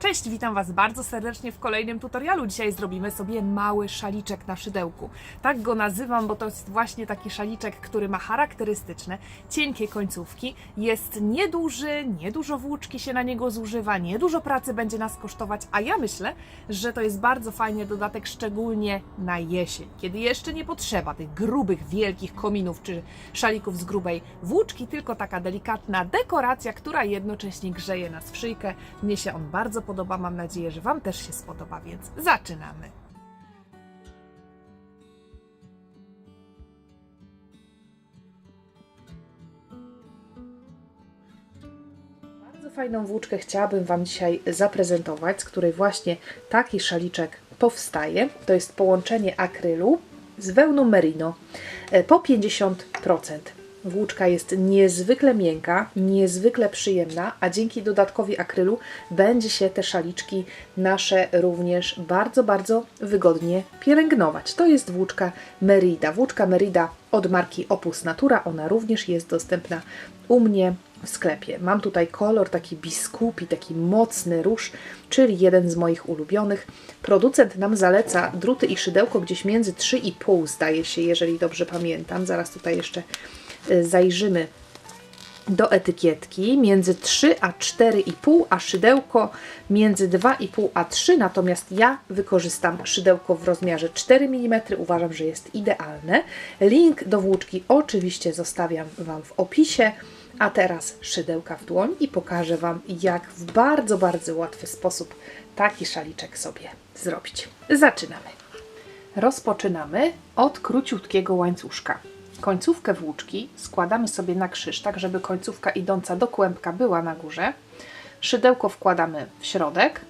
Cześć, witam Was bardzo serdecznie w kolejnym tutorialu. Dzisiaj zrobimy sobie mały szaliczek na szydełku. Tak go nazywam, bo to jest właśnie taki szaliczek, który ma charakterystyczne, cienkie końcówki. Jest nieduży, niedużo włóczki się na niego zużywa, niedużo pracy będzie nas kosztować, a ja myślę, że to jest bardzo fajny dodatek, szczególnie na jesień, kiedy jeszcze nie potrzeba tych grubych, wielkich kominów czy szalików z grubej włóczki, tylko taka delikatna dekoracja, która jednocześnie grzeje nas w szyjkę. Mnie się on bardzo podoba, mam nadzieję, że Wam też się spodoba, więc zaczynamy. Bardzo fajną włóczkę chciałabym Wam dzisiaj zaprezentować, z której właśnie taki szaliczek powstaje. To jest połączenie akrylu z wełną merino e, po 50%. Włóczka jest niezwykle miękka, niezwykle przyjemna, a dzięki dodatkowi akrylu będzie się te szaliczki nasze również bardzo, bardzo wygodnie pielęgnować. To jest włóczka Merida. Włóczka Merida od marki Opus Natura, ona również jest dostępna u mnie w sklepie. Mam tutaj kolor taki biskupi, taki mocny róż, czyli jeden z moich ulubionych. Producent nam zaleca druty i szydełko gdzieś między 3,5 zdaje się, jeżeli dobrze pamiętam. Zaraz tutaj jeszcze zajrzymy do etykietki między 3 a 4,5, a szydełko między 2,5 a 3, natomiast ja wykorzystam szydełko w rozmiarze 4 mm, uważam, że jest idealne. Link do włóczki oczywiście zostawiam Wam w opisie, a teraz szydełka w dłoń i pokażę Wam, jak w bardzo, bardzo łatwy sposób taki szaliczek sobie zrobić. Zaczynamy. Rozpoczynamy od króciutkiego łańcuszka. Końcówkę włóczki składamy sobie na krzyż, tak żeby końcówka idąca do kłębka była na górze. Szydełko wkładamy w środek,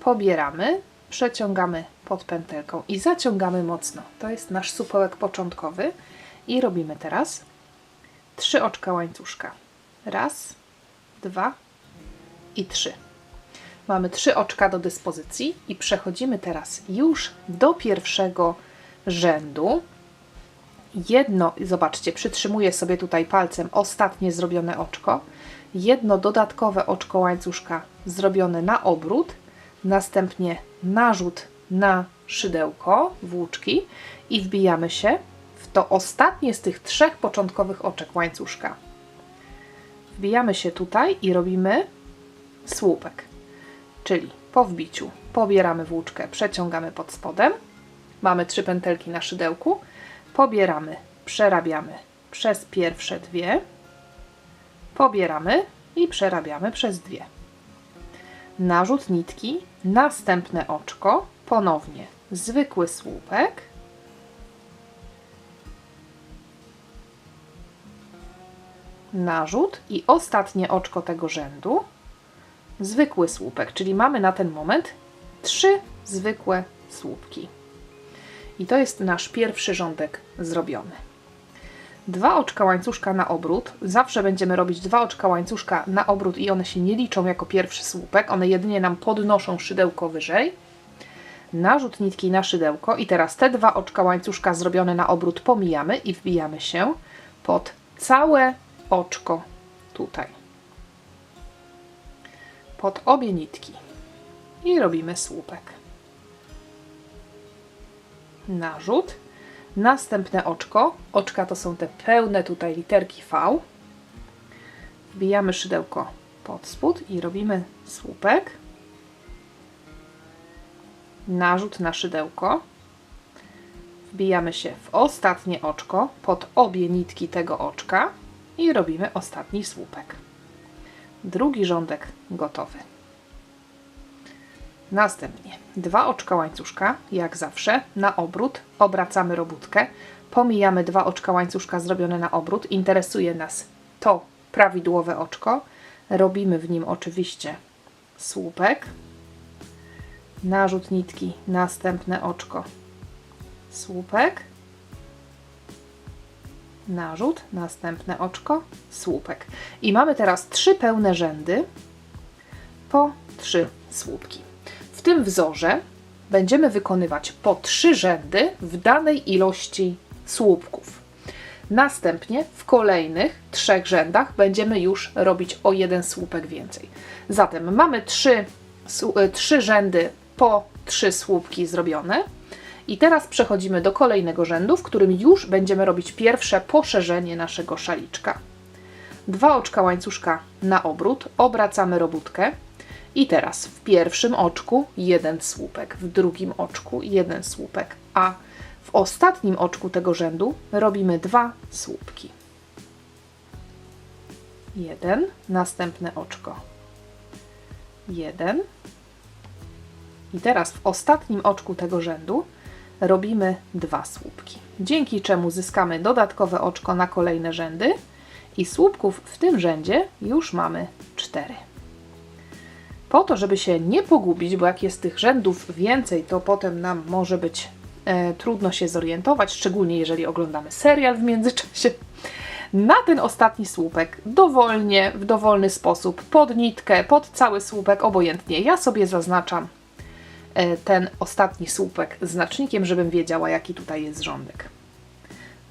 pobieramy, przeciągamy pod pętelką i zaciągamy mocno. To jest nasz supełek początkowy i robimy teraz trzy oczka łańcuszka. Raz, dwa i trzy. Mamy trzy oczka do dyspozycji i przechodzimy teraz już do pierwszego rzędu. Jedno, zobaczcie, przytrzymuję sobie tutaj palcem ostatnie zrobione oczko. Jedno dodatkowe oczko łańcuszka zrobione na obrót, następnie narzut na szydełko włóczki i wbijamy się w to ostatnie z tych trzech początkowych oczek łańcuszka. Wbijamy się tutaj i robimy słupek, czyli po wbiciu pobieramy włóczkę, przeciągamy pod spodem, mamy trzy pętelki na szydełku, pobieramy, przerabiamy przez pierwsze dwie, pobieramy i przerabiamy przez dwie. Narzut nitki, następne oczko, ponownie zwykły słupek, narzut i ostatnie oczko tego rzędu, zwykły słupek, czyli mamy na ten moment trzy zwykłe słupki. I to jest nasz pierwszy rządek zrobiony. Dwa oczka łańcuszka na obrót. Zawsze będziemy robić dwa oczka łańcuszka na obrót i one się nie liczą jako pierwszy słupek. One jedynie nam podnoszą szydełko wyżej. Narzut nitki na szydełko i teraz te dwa oczka łańcuszka zrobione na obrót pomijamy i wbijamy się pod całe oczko tutaj. Pod obie nitki. I robimy słupek narzut. Następne oczko. Oczka to są te pełne tutaj literki V. Wbijamy szydełko pod spód i robimy słupek. Narzut na szydełko. Wbijamy się w ostatnie oczko pod obie nitki tego oczka i robimy ostatni słupek. Drugi rządek gotowy. Następnie dwa oczka łańcuszka, jak zawsze, na obrót, obracamy robótkę, pomijamy dwa oczka łańcuszka zrobione na obrót, interesuje nas to prawidłowe oczko, robimy w nim oczywiście słupek, narzut nitki, następne oczko, słupek, narzut, następne oczko, słupek. I mamy teraz trzy pełne rzędy po trzy słupki. Tym wzorze będziemy wykonywać po trzy rzędy w danej ilości słupków. Następnie w kolejnych trzech rzędach będziemy już robić o jeden słupek więcej. Zatem mamy trzy e, trzy rzędy po trzy słupki zrobione. I teraz przechodzimy do kolejnego rzędu, w którym już będziemy robić pierwsze poszerzenie naszego szaliczka. Dwa oczka łańcuszka na obrót, obracamy robótkę i teraz w pierwszym oczku jeden słupek, w drugim oczku jeden słupek, a w ostatnim oczku tego rzędu robimy dwa słupki. Jeden, następne oczko. Jeden. I teraz w ostatnim oczku tego rzędu robimy dwa słupki, dzięki czemu zyskamy dodatkowe oczko na kolejne rzędy i słupków w tym rzędzie już mamy cztery. Po to, żeby się nie pogubić, bo jak jest tych rzędów więcej, to potem nam może być e, trudno się zorientować, szczególnie jeżeli oglądamy serial w międzyczasie. Na ten ostatni słupek dowolnie, w dowolny sposób, pod nitkę, pod cały słupek, obojętnie. Ja sobie zaznaczam e, ten ostatni słupek znacznikiem, żebym wiedziała, jaki tutaj jest rządek.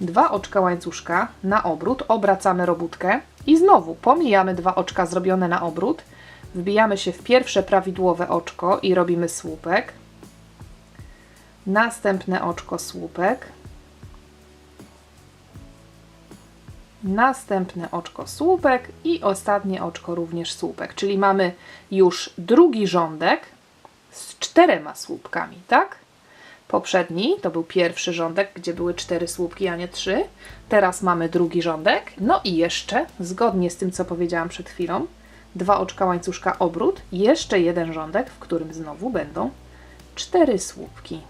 Dwa oczka łańcuszka na obrót, obracamy robótkę i znowu pomijamy dwa oczka zrobione na obrót, wbijamy się w pierwsze prawidłowe oczko i robimy słupek. Następne oczko słupek. Następne oczko słupek i ostatnie oczko również słupek. Czyli mamy już drugi rządek z czterema słupkami, tak? Poprzedni to był pierwszy rządek, gdzie były cztery słupki, a nie trzy. Teraz mamy drugi rządek. No i jeszcze, zgodnie z tym, co powiedziałam przed chwilą, dwa oczka łańcuszka obrót, jeszcze jeden rządek, w którym znowu będą cztery słupki.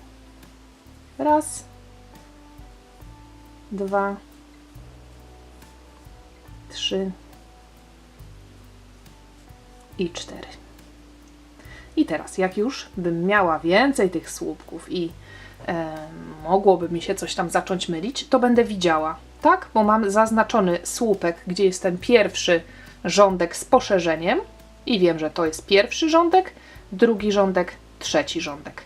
Raz, dwa, trzy i cztery. I teraz, jak już bym miała więcej tych słupków i e, mogłoby mi się coś tam zacząć mylić, to będę widziała, tak? Bo mam zaznaczony słupek, gdzie jest ten pierwszy rządek z poszerzeniem i wiem, że to jest pierwszy rządek, drugi rządek, trzeci rządek.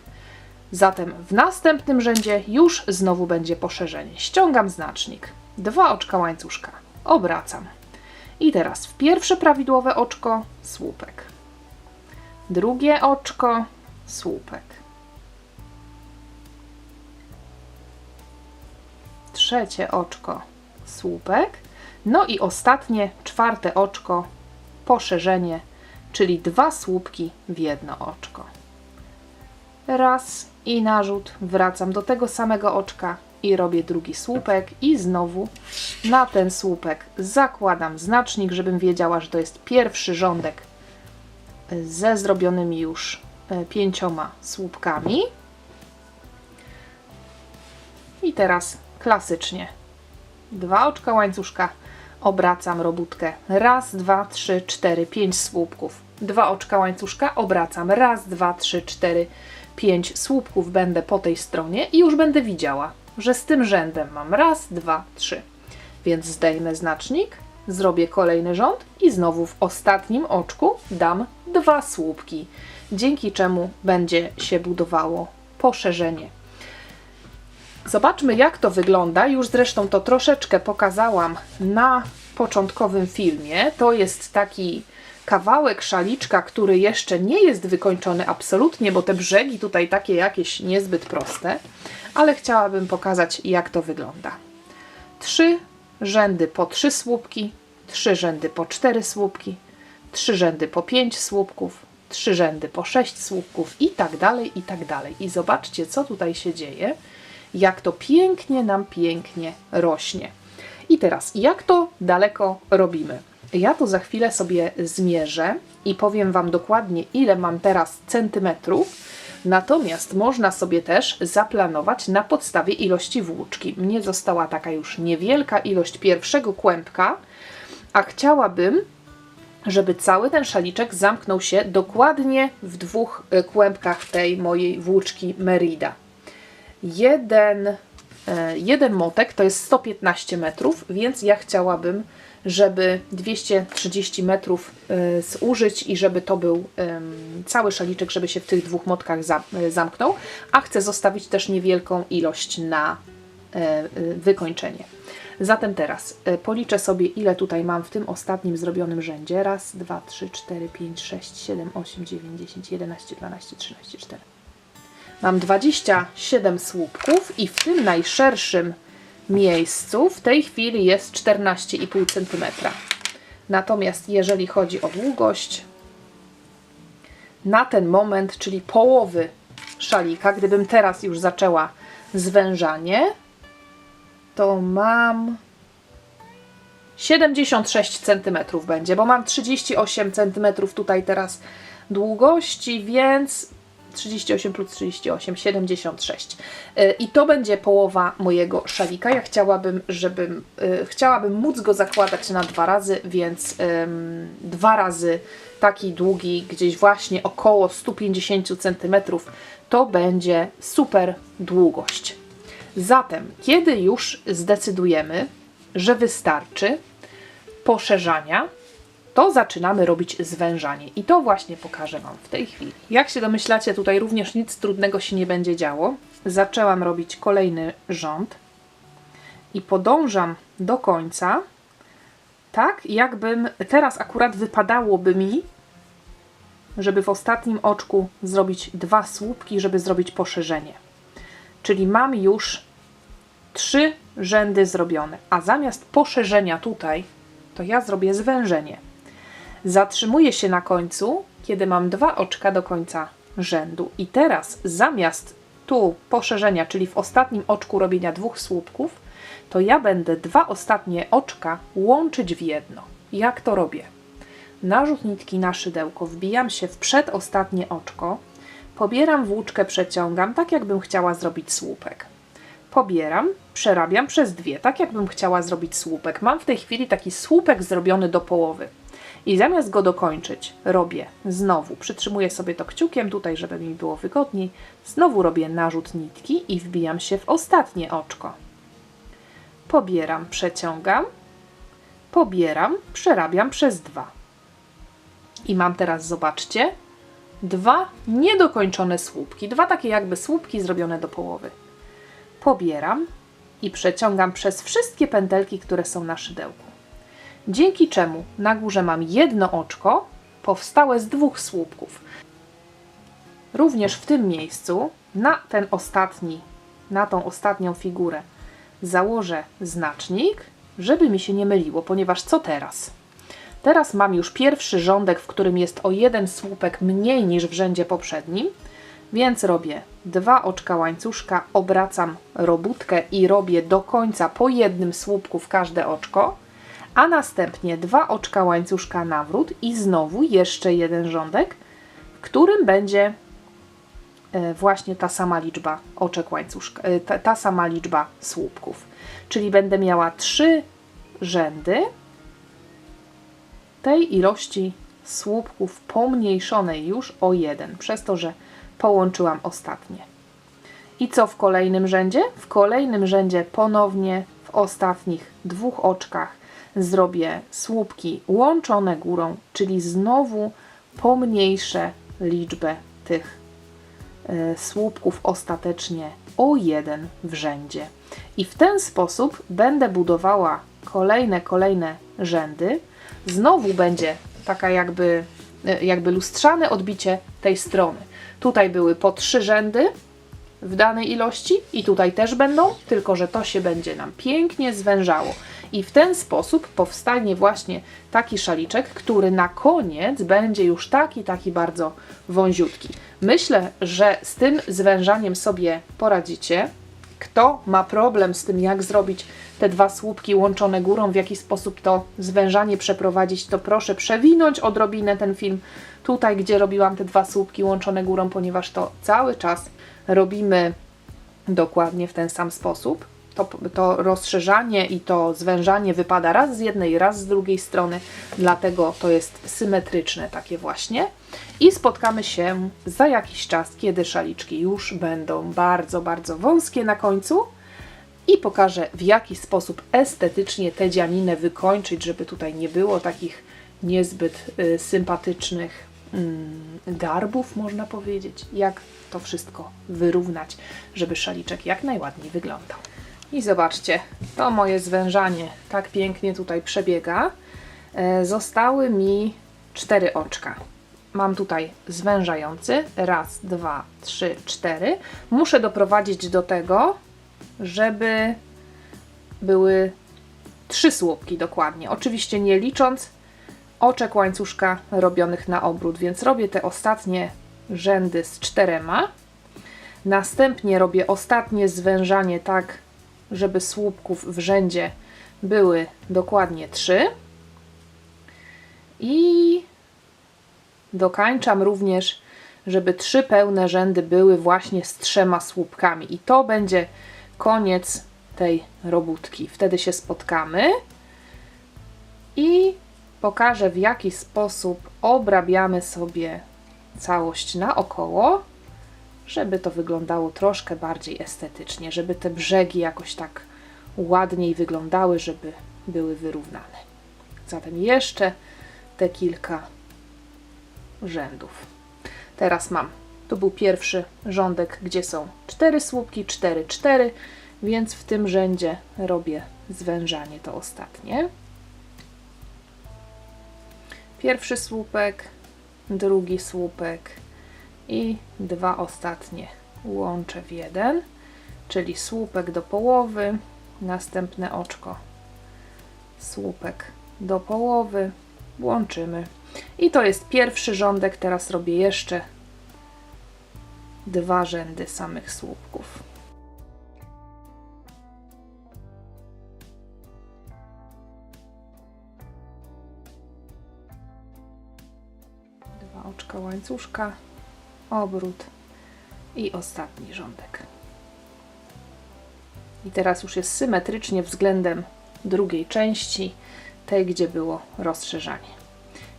Zatem w następnym rzędzie już znowu będzie poszerzenie. Ściągam znacznik, dwa oczka łańcuszka, obracam. I teraz w pierwsze prawidłowe oczko słupek. Drugie oczko słupek. Trzecie oczko słupek. No i ostatnie, czwarte oczko, poszerzenie, czyli dwa słupki w jedno oczko. Raz i narzut, wracam do tego samego oczka i robię drugi słupek i znowu na ten słupek zakładam znacznik, żebym wiedziała, że to jest pierwszy rządek ze zrobionymi już e, pięcioma słupkami. I teraz klasycznie dwa oczka łańcuszka, obracam robótkę. Raz, dwa, trzy, cztery, pięć słupków. Dwa oczka łańcuszka, obracam. Raz, dwa, trzy, cztery, pięć słupków będę po tej stronie i już będę widziała, że z tym rzędem mam raz, dwa, trzy. Więc zdejmę znacznik, zrobię kolejny rząd i znowu w ostatnim oczku dam dwa słupki, dzięki czemu będzie się budowało poszerzenie. Zobaczmy, jak to wygląda. Już zresztą to troszeczkę pokazałam na początkowym filmie. To jest taki kawałek szaliczka, który jeszcze nie jest wykończony absolutnie, bo te brzegi tutaj takie jakieś niezbyt proste, ale chciałabym pokazać, jak to wygląda. Trzy rzędy po trzy słupki, trzy rzędy po cztery słupki, trzy rzędy po pięć słupków, trzy rzędy po sześć słupków i tak dalej, i tak dalej. I zobaczcie, co tutaj się dzieje jak to pięknie nam pięknie rośnie. I teraz, jak to daleko robimy? Ja to za chwilę sobie zmierzę i powiem Wam dokładnie, ile mam teraz centymetrów. Natomiast można sobie też zaplanować na podstawie ilości włóczki. Mnie została taka już niewielka ilość pierwszego kłębka, a chciałabym, żeby cały ten szaliczek zamknął się dokładnie w dwóch e, kłębkach tej mojej włóczki Merida jeden, e, jeden motek to jest 115 metrów, więc ja chciałabym, żeby 230 metrów e, zużyć i żeby to był cały szaliczek, żeby się w tych dwóch motkach e, zamknął, a chcę zostawić też niewielką ilość na wykończenie. Zatem teraz policzę sobie, ile tutaj mam w tym ostatnim zrobionym rzędzie. Raz, dwa, trzy, cztery, pięć, sześć, siedem, osiem, dziewięć, dziesięć, jedenaście, dwanaście, trzynaście, cztery. Mam 27 słupków i w tym najszerszym miejscu w tej chwili jest 14,5 cm. Natomiast jeżeli chodzi o długość, na ten moment, czyli połowy szalika, gdybym teraz już zaczęła zwężanie, to mam 76 cm będzie, bo mam 38 cm tutaj teraz długości, więc 38 plus 38, 76. Y, I to będzie połowa mojego szalika. Ja chciałabym, żebym, y, chciałabym móc go zakładać na dwa razy, więc ym, dwa razy taki długi, gdzieś właśnie około 150 cm, to będzie super długość. Zatem, kiedy już zdecydujemy, że wystarczy poszerzania, to zaczynamy robić zwężanie. I to właśnie pokażę Wam w tej chwili. Jak się domyślacie, tutaj również nic trudnego się nie będzie działo. Zaczęłam robić kolejny rząd i podążam do końca, tak jakbym teraz akurat wypadałoby mi, żeby w ostatnim oczku zrobić dwa słupki, żeby zrobić poszerzenie. Czyli mam już trzy rzędy zrobione, a zamiast poszerzenia tutaj, to ja zrobię zwężenie. Zatrzymuję się na końcu, kiedy mam dwa oczka do końca rzędu. I teraz zamiast tu poszerzenia, czyli w ostatnim oczku robienia dwóch słupków, to ja będę dwa ostatnie oczka łączyć w jedno. Jak to robię? Narzut nitki na szydełko, wbijam się w przedostatnie oczko, pobieram włóczkę, przeciągam, tak jakbym chciała zrobić słupek. Pobieram, przerabiam przez dwie, tak jakbym chciała zrobić słupek. Mam w tej chwili taki słupek zrobiony do połowy. I zamiast go dokończyć, robię znowu, przytrzymuję sobie to kciukiem tutaj, żeby mi było wygodniej, znowu robię narzut nitki i wbijam się w ostatnie oczko. Pobieram, przeciągam, pobieram, przerabiam przez dwa. I mam teraz, zobaczcie, dwa niedokończone słupki, dwa takie jakby słupki zrobione do połowy. Pobieram i przeciągam przez wszystkie pętelki, które są na szydełku dzięki czemu na górze mam jedno oczko powstałe z dwóch słupków. Również w tym miejscu na ten ostatni, na tą ostatnią figurę założę znacznik, żeby mi się nie myliło, ponieważ co teraz? Teraz mam już pierwszy rządek, w którym jest o jeden słupek mniej niż w rzędzie poprzednim, więc robię dwa oczka łańcuszka, obracam robótkę i robię do końca po jednym słupku w każde oczko a następnie dwa oczka łańcuszka nawrót i znowu jeszcze jeden rządek, w którym będzie e, właśnie ta sama liczba oczek łańcuszka, e, ta, ta sama liczba słupków. Czyli będę miała trzy rzędy tej ilości słupków pomniejszonej już o jeden, przez to, że połączyłam ostatnie. I co w kolejnym rzędzie? W kolejnym rzędzie ponownie w ostatnich dwóch oczkach zrobię słupki łączone górą, czyli znowu pomniejszę liczbę tych e, słupków ostatecznie o jeden w rzędzie. I w ten sposób będę budowała kolejne, kolejne rzędy. Znowu będzie taka jakby, e, jakby lustrzane odbicie tej strony. Tutaj były po trzy rzędy w danej ilości i tutaj też będą, tylko że to się będzie nam pięknie zwężało. I w ten sposób powstanie właśnie taki szaliczek, który na koniec będzie już taki, taki bardzo wąziutki. Myślę, że z tym zwężaniem sobie poradzicie. Kto ma problem z tym, jak zrobić te dwa słupki łączone górą, w jaki sposób to zwężanie przeprowadzić, to proszę przewinąć odrobinę ten film tutaj, gdzie robiłam te dwa słupki łączone górą, ponieważ to cały czas robimy dokładnie w ten sam sposób to, to rozszerzanie i to zwężanie wypada raz z jednej, raz z drugiej strony, dlatego to jest symetryczne takie właśnie. I spotkamy się za jakiś czas, kiedy szaliczki już będą bardzo, bardzo wąskie na końcu i pokażę w jaki sposób estetycznie tę dzianinę wykończyć, żeby tutaj nie było takich niezbyt y, sympatycznych mm, garbów, można powiedzieć, jak to wszystko wyrównać, żeby szaliczek jak najładniej wyglądał. I zobaczcie, to moje zwężanie tak pięknie tutaj przebiega. E, Zostały mi cztery oczka. Mam tutaj zwężający. Raz, dwa, trzy, cztery. Muszę doprowadzić do tego, żeby były trzy słupki dokładnie. Oczywiście nie licząc oczek łańcuszka robionych na obrót, więc robię te ostatnie rzędy z czterema. Następnie robię ostatnie zwężanie tak, żeby słupków w rzędzie były dokładnie trzy. I dokańczam również, żeby trzy pełne rzędy były właśnie z trzema słupkami. I to będzie koniec tej robótki. Wtedy się spotkamy i pokażę w jaki sposób obrabiamy sobie całość naokoło, żeby to wyglądało troszkę bardziej estetycznie, żeby te brzegi jakoś tak ładniej wyglądały, żeby były wyrównane. Zatem jeszcze te kilka rzędów. Teraz mam, tu był pierwszy rządek, gdzie są cztery słupki, 4, 4, więc w tym rzędzie robię zwężanie to ostatnie. Pierwszy słupek, drugi słupek i dwa ostatnie łączę w jeden, czyli słupek do połowy, następne oczko, słupek do połowy, łączymy. I to jest pierwszy rządek, teraz robię jeszcze dwa rzędy samych słupków. Dwa oczka łańcuszka, obrót i ostatni rządek. I teraz już jest symetrycznie względem drugiej części, tej gdzie było rozszerzanie.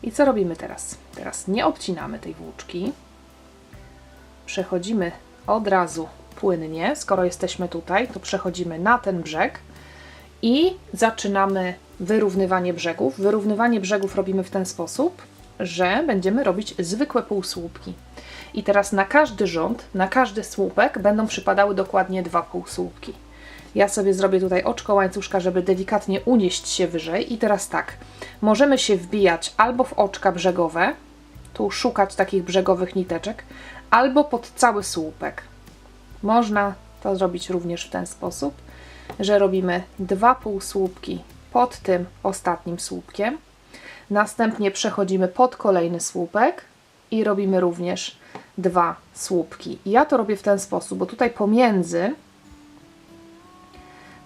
I co robimy teraz? Teraz nie obcinamy tej włóczki. Przechodzimy od razu płynnie. Skoro jesteśmy tutaj, to przechodzimy na ten brzeg i zaczynamy wyrównywanie brzegów. Wyrównywanie brzegów robimy w ten sposób, że będziemy robić zwykłe półsłupki. I teraz na każdy rząd, na każdy słupek będą przypadały dokładnie dwa półsłupki. Ja sobie zrobię tutaj oczko łańcuszka, żeby delikatnie unieść się wyżej. I teraz tak, możemy się wbijać albo w oczka brzegowe, tu szukać takich brzegowych niteczek, albo pod cały słupek. Można to zrobić również w ten sposób, że robimy dwa półsłupki pod tym ostatnim słupkiem. Następnie przechodzimy pod kolejny słupek i robimy również dwa słupki. Ja to robię w ten sposób, bo tutaj pomiędzy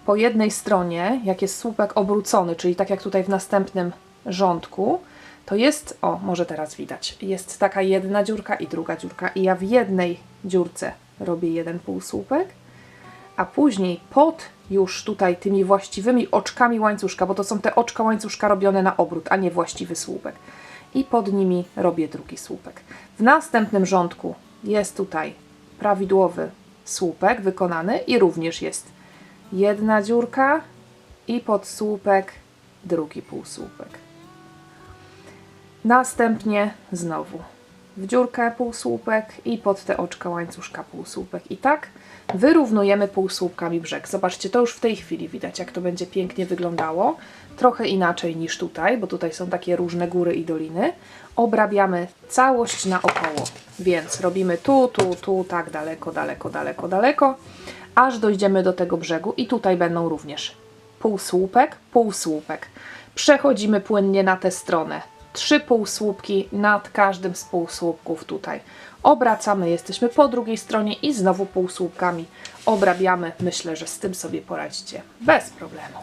po jednej stronie, jak jest słupek obrócony, czyli tak jak tutaj w następnym rządku, to jest, o, może teraz widać, jest taka jedna dziurka i druga dziurka i ja w jednej dziurce robię jeden półsłupek, a później pod już tutaj tymi właściwymi oczkami łańcuszka, bo to są te oczka łańcuszka robione na obrót, a nie właściwy słupek. I pod nimi robię drugi słupek. W następnym rządku jest tutaj prawidłowy słupek wykonany i również jest jedna dziurka i pod słupek drugi półsłupek. Następnie znowu w dziurkę półsłupek i pod te oczka łańcuszka półsłupek. I tak wyrównujemy półsłupkami brzeg. Zobaczcie, to już w tej chwili widać, jak to będzie pięknie wyglądało. Trochę inaczej niż tutaj, bo tutaj są takie różne góry i doliny. Obrabiamy całość naokoło, więc robimy tu, tu, tu, tak daleko, daleko, daleko, daleko, aż dojdziemy do tego brzegu i tutaj będą również półsłupek, półsłupek. Przechodzimy płynnie na tę stronę. Trzy półsłupki nad każdym z półsłupków tutaj. Obracamy, jesteśmy po drugiej stronie i znowu półsłupkami obrabiamy. Myślę, że z tym sobie poradzicie bez problemu.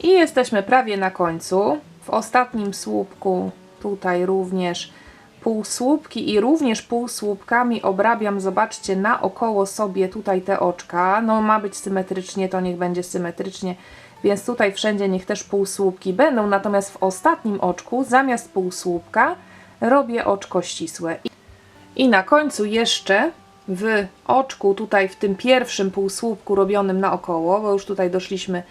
I jesteśmy prawie na końcu. W ostatnim słupku tutaj również półsłupki i również półsłupkami obrabiam, zobaczcie, naokoło sobie tutaj te oczka. No ma być symetrycznie, to niech będzie symetrycznie, więc tutaj wszędzie niech też półsłupki będą, natomiast w ostatnim oczku zamiast półsłupka robię oczko ścisłe. I na końcu jeszcze w oczku, tutaj w tym pierwszym półsłupku robionym naokoło, bo już tutaj doszliśmy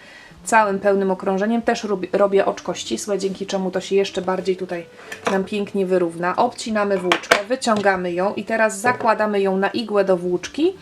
całym pełnym okrążeniem, też robię, oczko ścisłe, dzięki czemu to się jeszcze bardziej tutaj nam pięknie wyrówna. Obcinamy włóczkę, wyciągamy ją i teraz zakładamy ją na igłę do włóczki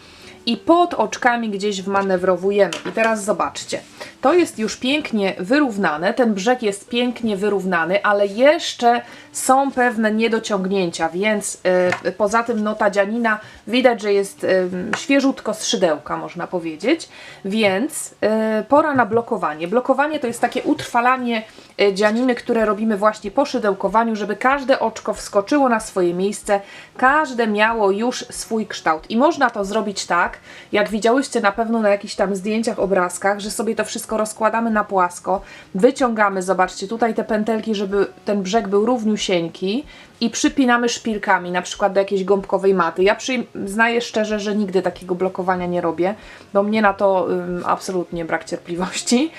i pod oczkami gdzieś wmanewrowujemy. I teraz zobaczcie, to jest już pięknie wyrównane, ten brzeg jest pięknie wyrównany, ale jeszcze są pewne niedociągnięcia, więc y, poza tym no ta dzianina widać, że jest y, świeżutko z szydełka, można powiedzieć, więc y, pora na blokowanie. Blokowanie to jest takie utrwalanie y, dzianiny, które robimy właśnie po szydełkowaniu, żeby każde oczko wskoczyło na swoje miejsce, każde miało już swój kształt. I można to zrobić tak, jak widziałyście na pewno na jakichś tam zdjęciach, obrazkach, że sobie to wszystko rozkładamy na płasko, wyciągamy, zobaczcie, tutaj te pętelki, żeby ten brzeg był równiusieńki i przypinamy szpilkami, na przykład do jakiejś gąbkowej maty. Ja przyznaję szczerze, że nigdy takiego blokowania nie robię, bo mnie na to ym, absolutnie brak cierpliwości.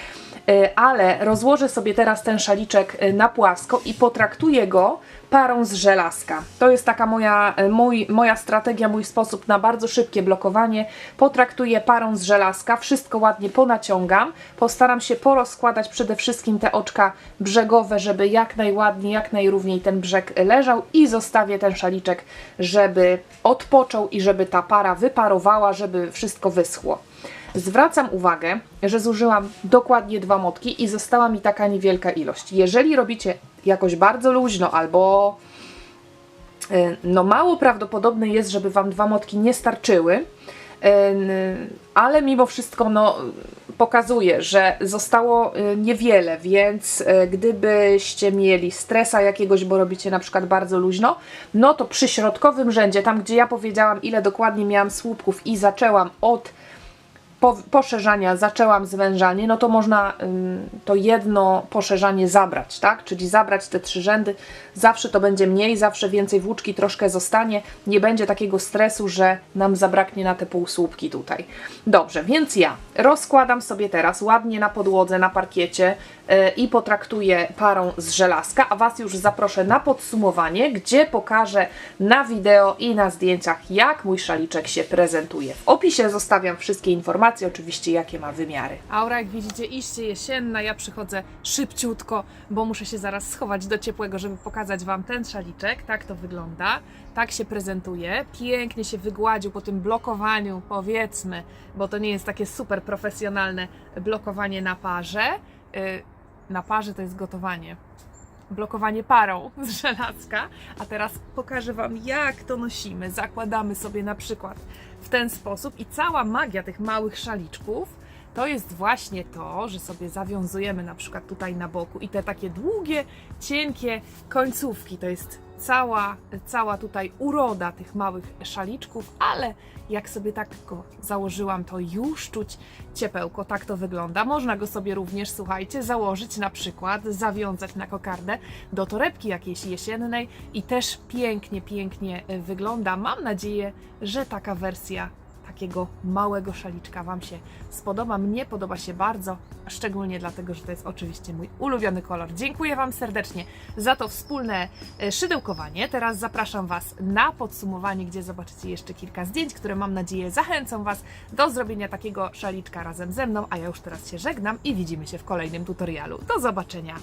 Y, ale rozłożę sobie teraz ten szaliczek y, na płasko i potraktuję go parą z żelazka. To jest taka moja, y, mój, moja strategia, mój sposób na bardzo szybkie blokowanie. Potraktuję parą z żelazka, wszystko ładnie ponaciągam. Postaram się porozkładać przede wszystkim te oczka brzegowe, żeby jak najładniej, jak najrówniej ten brzeg leżał i zostawię ten szaliczek, żeby odpoczął i żeby ta para wyparowała, żeby wszystko wyschło. Zwracam uwagę, że zużyłam dokładnie dwa motki i została mi taka niewielka ilość. Jeżeli robicie jakoś bardzo luźno albo y, no mało prawdopodobne jest, żeby Wam dwa motki nie starczyły, y, ale mimo wszystko no, pokazuje, że zostało y, niewiele, więc gdybyście mieli stresa jakiegoś, bo robicie na przykład bardzo luźno, no to przy środkowym rzędzie, tam gdzie ja powiedziałam ile dokładnie miałam słupków i zaczęłam od po, poszerzania zaczęłam zwężanie, no to można ym, to jedno poszerzanie zabrać, tak? Czyli zabrać te trzy rzędy. Zawsze to będzie mniej, zawsze więcej włóczki troszkę zostanie. Nie będzie takiego stresu, że nam zabraknie na te półsłupki tutaj. Dobrze, więc ja rozkładam sobie teraz ładnie na podłodze, na parkiecie i potraktuję parą z żelazka, a Was już zaproszę na podsumowanie, gdzie pokażę na wideo i na zdjęciach, jak mój szaliczek się prezentuje. W opisie zostawiam wszystkie informacje, oczywiście jakie ma wymiary. Aura, jak widzicie, iście jesienna, ja przychodzę szybciutko, bo muszę się zaraz schować do ciepłego, żeby pokazać Wam ten szaliczek. Tak to wygląda, tak się prezentuje. Pięknie się wygładził po tym blokowaniu, powiedzmy, bo to nie jest takie super profesjonalne blokowanie na parze. Na parze to jest gotowanie blokowanie parą z żelazka. A teraz pokażę Wam, jak to nosimy. Zakładamy sobie na przykład w ten sposób i cała magia tych małych szaliczków to jest właśnie to, że sobie zawiązujemy na przykład tutaj na boku i te takie długie, cienkie końcówki to jest cała, cała tutaj uroda tych małych szaliczków, ale jak sobie tak go założyłam, to już czuć ciepełko, tak to wygląda. Można go sobie również, słuchajcie, założyć na przykład, zawiązać na kokardę do torebki jakiejś jesiennej i też pięknie, pięknie wygląda. Mam nadzieję, że taka wersja takiego małego szaliczka Wam się spodoba. Mnie podoba się bardzo, szczególnie dlatego, że to jest oczywiście mój ulubiony kolor. Dziękuję Wam serdecznie za to wspólne e, szydełkowanie. Teraz zapraszam Was na podsumowanie, gdzie zobaczycie jeszcze kilka zdjęć, które mam nadzieję zachęcą Was do zrobienia takiego szaliczka razem ze mną. A ja już teraz się żegnam i widzimy się w kolejnym tutorialu. Do zobaczenia!